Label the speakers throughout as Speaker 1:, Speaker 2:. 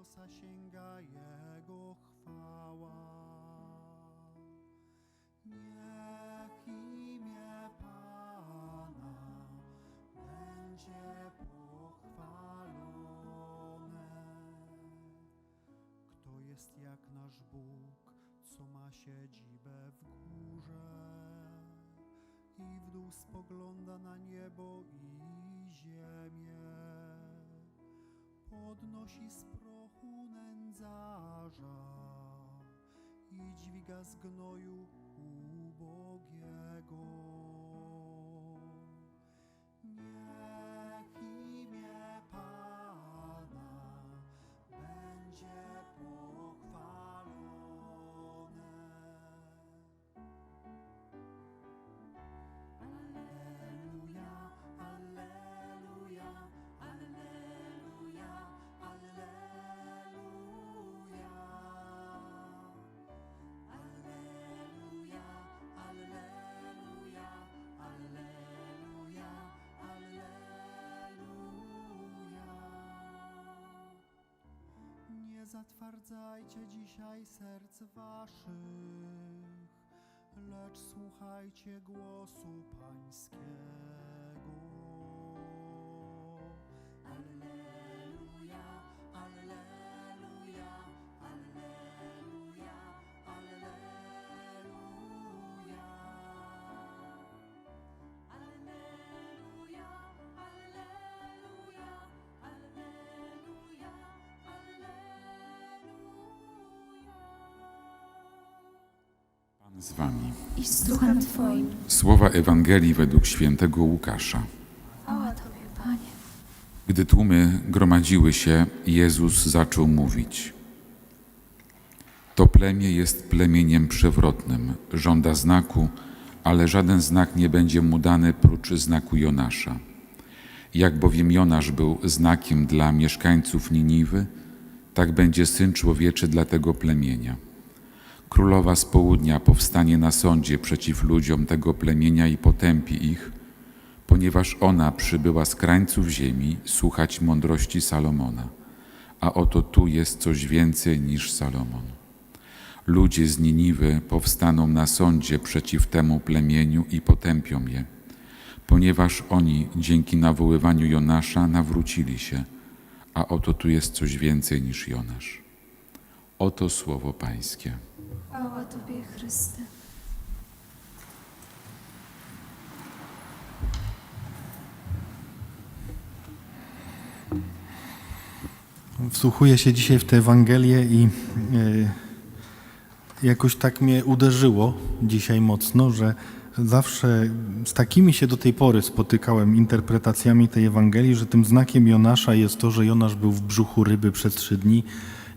Speaker 1: niebiosa sięga Jego chwała. Niech imię Pana będzie pochwalone. Kto jest jak nasz Bóg, co ma siedzibę w górze i w dół spogląda na niebo i ziemię. Podnosi z prochu nędzarza i dźwiga z gnoju ubogiego. Zatwardzajcie dzisiaj serc waszych, lecz słuchajcie głosu Pańskiego.
Speaker 2: Z wami.
Speaker 3: i z duchem Twoim.
Speaker 2: Słowa Ewangelii według świętego Łukasza.
Speaker 3: Chwała Tobie, Panie.
Speaker 2: Gdy tłumy gromadziły się, Jezus zaczął mówić. To plemię jest plemieniem przewrotnym, żąda znaku, ale żaden znak nie będzie mu dany prócz znaku Jonasza. Jak bowiem Jonasz był znakiem dla mieszkańców Niniwy, tak będzie Syn Człowieczy dla tego plemienia. Królowa z południa powstanie na sądzie przeciw ludziom tego plemienia i potępi ich, ponieważ ona przybyła z krańców ziemi słuchać mądrości Salomona. A oto tu jest coś więcej niż Salomon. Ludzie z Niniwy powstaną na sądzie przeciw temu plemieniu i potępią je, ponieważ oni dzięki nawoływaniu Jonasza nawrócili się, a oto tu jest coś więcej niż Jonasz. Oto słowo Pańskie.
Speaker 3: Chwała Tobie, Chryste.
Speaker 1: Wsłuchuję się dzisiaj w tę Ewangelię i e, jakoś tak mnie uderzyło dzisiaj mocno, że zawsze z takimi się do tej pory spotykałem interpretacjami tej Ewangelii, że tym znakiem Jonasza jest to, że Jonasz był w brzuchu ryby przez trzy dni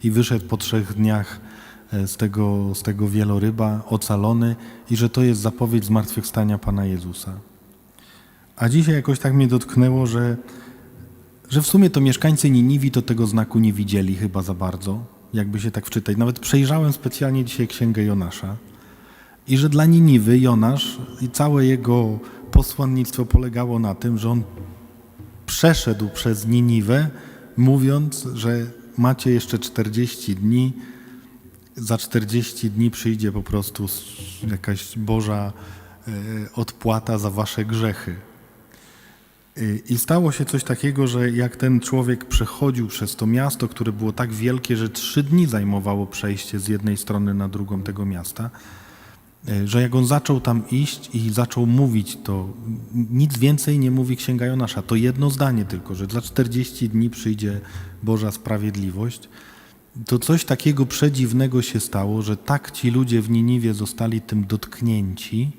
Speaker 1: i wyszedł po trzech dniach e, z tego, z tego wieloryba ocalony i że to jest zapowiedź zmartwychwstania Pana Jezusa. A dzisiaj jakoś tak mnie dotknęło, że że w sumie to mieszkańcy Niniwi to tego znaku nie widzieli chyba za bardzo, jakby się tak wczytać. Nawet przejrzałem specjalnie dzisiaj księgę Jonasza i że dla Niniwy Jonasz i całe jego posłannictwo polegało na tym, że on przeszedł przez Niniwę, mówiąc, że macie jeszcze 40 dni, za 40 dni przyjdzie po prostu jakaś Boża e, odpłata za wasze grzechy. Y, I stało się coś takiego, że jak ten człowiek przechodził przez to miasto, które było tak wielkie, że trzy dni zajmowało przejście z jednej strony na drugą tego miasta, y, że jak on zaczął tam iść i zaczął mówić, to nic więcej nie mówi Księga Jonasza. To jedno zdanie tylko, że za 40 dni przyjdzie Boża Sprawiedliwość. To coś takiego przedziwnego się stało, że tak ci ludzie w Niniwie zostali tym dotknięci,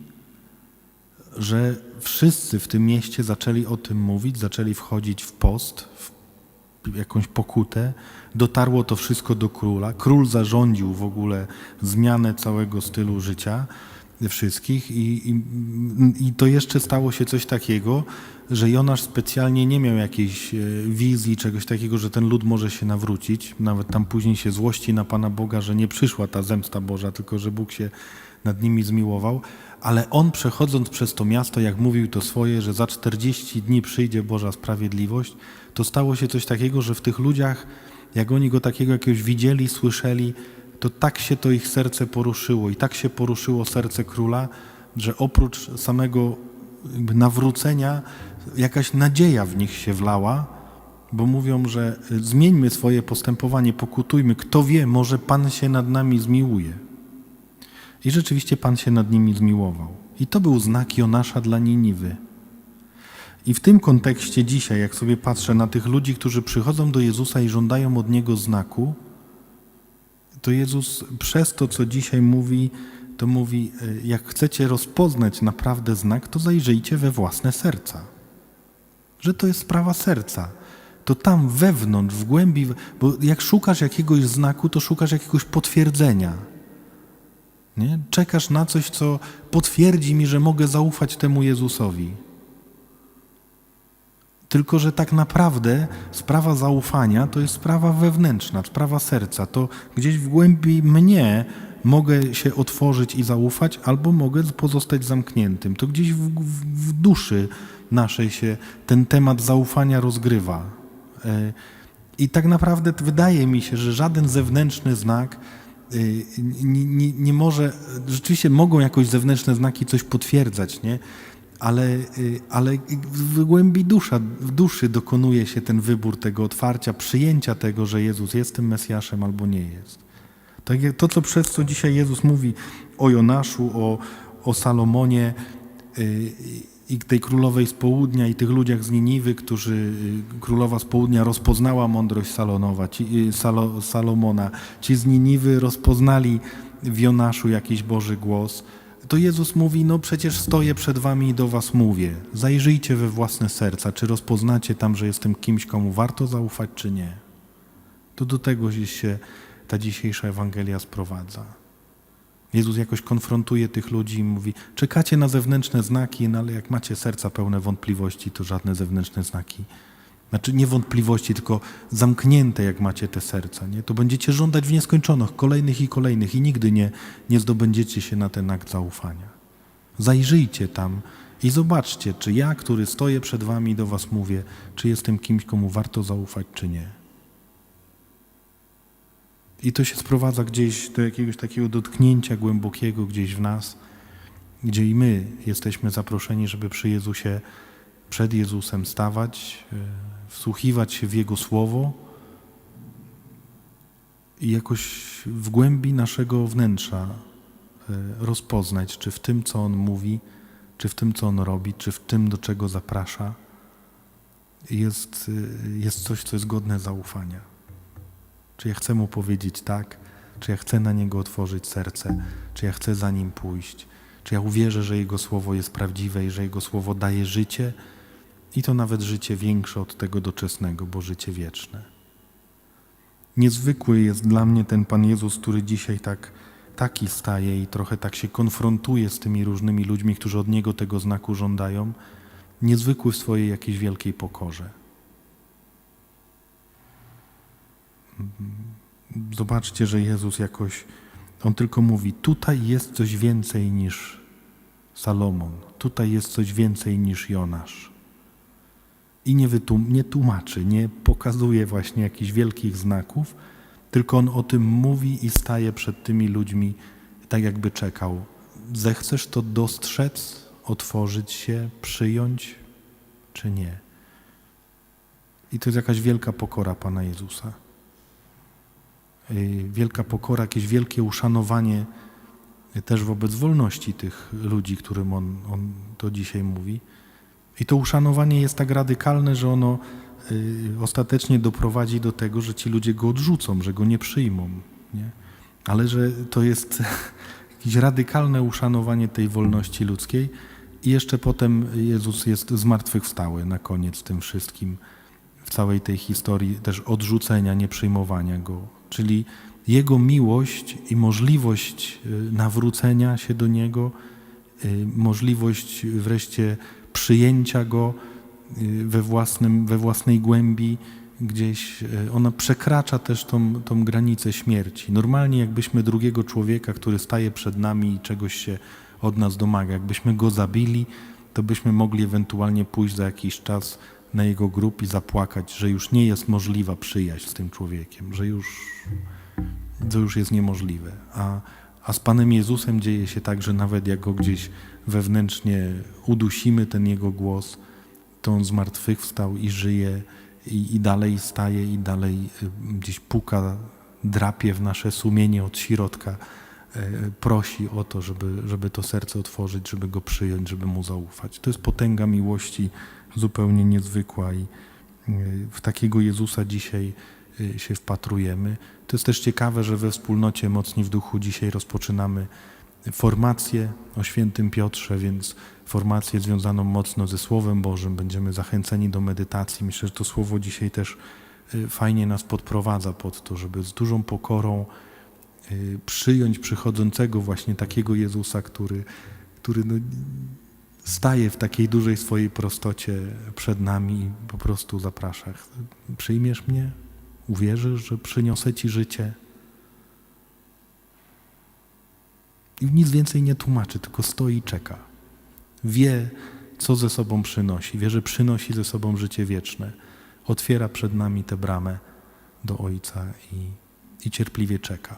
Speaker 1: że wszyscy w tym mieście zaczęli o tym mówić, zaczęli wchodzić w post, w jakąś pokutę. Dotarło to wszystko do króla. Król zarządził w ogóle zmianę całego stylu życia wszystkich i, i, i to jeszcze stało się coś takiego, że Jonasz specjalnie nie miał jakiejś e, wizji, czegoś takiego, że ten lud może się nawrócić. Nawet tam później się złości na Pana Boga, że nie przyszła ta zemsta Boża, tylko że Bóg się nad nimi zmiłował. Ale on przechodząc przez to miasto, jak mówił to swoje, że za 40 dni przyjdzie Boża sprawiedliwość, to stało się coś takiego, że w tych ludziach jak oni go takiego jakiegoś widzieli, słyszeli, to tak się to ich serce poruszyło i tak się poruszyło serce króla, że oprócz samego nawrócenia jakaś nadzieja w nich się wlała, bo mówią, że y, zmieńmy swoje postępowanie, pokutujmy, kto wie, może Pan się nad nami zmiłuje. I rzeczywiście Pan się nad nimi zmiłował. I to był znak Jonasza dla Niniwy. I w tym kontekście dzisiaj, jak sobie patrzę na tych ludzi, którzy przychodzą do Jezusa i żądają od Niego znaku, to Jezus przez to, co dzisiaj mówi, to mówi, y, jak chcecie rozpoznać naprawdę znak, to zajrzyjcie we własne serca. Że to jest sprawa serca. To tam wewnątrz, w głębi, bo jak szukasz jakiegoś znaku, to szukasz jakiegoś potwierdzenia. Nie? Czekasz na coś, co potwierdzi mi, że mogę zaufać temu Jezusowi. Tylko, że tak naprawdę sprawa zaufania to jest sprawa wewnętrzna, sprawa serca. To gdzieś w głębi mnie mogę się otworzyć i zaufać, albo mogę pozostać zamkniętym. To gdzieś w, w, duszy naszej się ten temat zaufania rozgrywa. E, I tak naprawdę wydaje mi się, że żaden zewnętrzny znak nie, nie, nie może, rzeczywiście mogą jakoś zewnętrzne znaki coś potwierdzać, nie? Ale, y, ale w głębi dusza, w duszy dokonuje się ten wybór tego otwarcia, przyjęcia tego, że Jezus jest tym Mesjaszem albo nie jest. Tak jak to, co przez co dzisiaj Jezus mówi o Jonaszu, o, o Salomonie y, i tej królowej z południa i tych ludziach z Niniwy, którzy y, królowa z południa rozpoznała mądrość Salonowa, ci, Salo, Salomona, ci z Niniwy rozpoznali w Jonaszu jakiś Boży głos, to Jezus mówi, no przecież stoję przed wami i do was mówię. Zajrzyjcie we własne serca, czy rozpoznacie tam, że jestem kimś, komu warto zaufać, czy nie. To do tego się ta dzisiejsza Ewangelia sprowadza. Jezus jakoś konfrontuje tych ludzi i mówi, czekacie na zewnętrzne znaki, no ale jak macie serca pełne wątpliwości, to żadne zewnętrzne znaki. Znaczy nie wątpliwości, tylko zamknięte, jak macie te serca, nie? to będziecie żądać w nieskończoność kolejnych i kolejnych i nigdy nie, nie zdobędziecie się na ten akt zaufania. Zajrzyjcie tam i zobaczcie, czy ja, który stoję przed wami i do was mówię, czy jestem kimś, komu warto zaufać, czy nie. I to się sprowadza gdzieś do jakiegoś takiego dotknięcia głębokiego gdzieś w nas, gdzie i my jesteśmy zaproszeni, żeby przy Jezusie, przed Jezusem stawać, e, wsłuchiwać się w Jego Słowo i jakoś w głębi naszego wnętrza e, rozpoznać, czy w tym, co On mówi, czy w tym, co On robi, czy w tym, do czego zaprasza, jest, e, jest coś, co jest godne zaufania. Czy ja chcę Mu powiedzieć tak, czy ja chcę na Niego otworzyć serce, czy ja chcę za Nim pójść, czy ja uwierzę, że Jego Słowo jest prawdziwe i że Jego Słowo daje życie, i to nawet życie większe od tego doczesnego, bo życie wieczne. Niezwykły jest dla mnie ten Pan Jezus, który dzisiaj tak, taki staje i trochę tak się konfrontuje z tymi różnymi ludźmi, którzy od Niego tego znaku żądają. Niezwykły w swojej jakiejś wielkiej pokorze. Zobaczcie, że Jezus jakoś, On tylko mówi, tutaj jest coś więcej niż Salomon, tutaj jest coś więcej niż Jonasz i nie, wytłum- nie tłumaczy, nie pokazuje właśnie jakichś wielkich znaków, tylko on o tym mówi i staje przed tymi ludźmi, tak jakby czekał. Zechcesz to dostrzec, otworzyć się, przyjąć, czy nie? I to jest jakaś wielka pokora Pana Jezusa. Yy, Wielka pokora, jakieś wielkie uszanowanie też wobec wolności tych ludzi, którym on, on to dzisiaj mówi. I to uszanowanie jest tak radykalne, że ono y, ostatecznie doprowadzi do tego, że ci ludzie go odrzucą, że go nie przyjmą. Nie? Ale że to jest jakieś radykalne uszanowanie tej wolności ludzkiej. I jeszcze potem Jezus jest zmartwychwstały na koniec tym wszystkim, w całej tej historii też odrzucenia, nieprzyjmowania go. Czyli Jego miłość i możliwość y, nawrócenia się do Niego, y, możliwość wreszcie przyjęcia Go y, we, własnym, we własnej głębi, gdzieś y, ona przekracza też tą, tą granicę śmierci. Normalnie jakbyśmy drugiego człowieka, który staje przed nami i czegoś się od nas domaga, jakbyśmy go zabili, to byśmy mogli ewentualnie pójść za jakiś czas na jego grób i zapłakać, że już nie jest możliwa przyjaźń z tym człowiekiem, że już, to już jest niemożliwe. A, a z Panem Jezusem dzieje się tak, że nawet jak go gdzieś wewnętrznie udusimy ten jego głos, to on zmartwychwstał i żyje i, i dalej staje i dalej y, gdzieś puka, drapie w nasze sumienie od środka, e, prosi o to, żeby, żeby to serce otworzyć, żeby go przyjąć, żeby mu zaufać. To jest potęga miłości zupełnie niezwykła i y, w takiego Jezusa dzisiaj y, się wpatrujemy. To jest też ciekawe, że we wspólnocie Mocni w Duchu dzisiaj rozpoczynamy formację o świętym Piotrze, więc formację związaną mocno ze Słowem Bożym. Będziemy zachęceni do medytacji. Myślę, że to Słowo dzisiaj też y, fajnie nas podprowadza pod to, żeby z dużą pokorą y, przyjąć przychodzącego właśnie takiego Jezusa, który, który no, staje w takiej dużej swojej prostocie przed nami i po prostu zaprasza. Przyjmiesz mnie? Uwierzysz, że przyniosę Ci życie? I nic więcej nie tłumaczy, tylko stoi i czeka. Wie, co ze sobą przynosi. Wie, że przynosi ze sobą życie wieczne. Otwiera przed nami tę bramę do Ojca i, i cierpliwie czeka.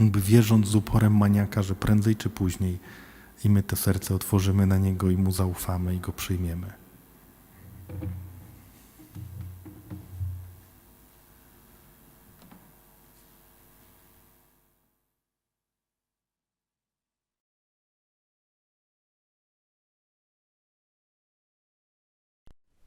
Speaker 1: Jakby wierząc z uporem maniaka, że prędzej czy później i my to serce otworzymy na Niego i Mu zaufamy i Go przyjmiemy.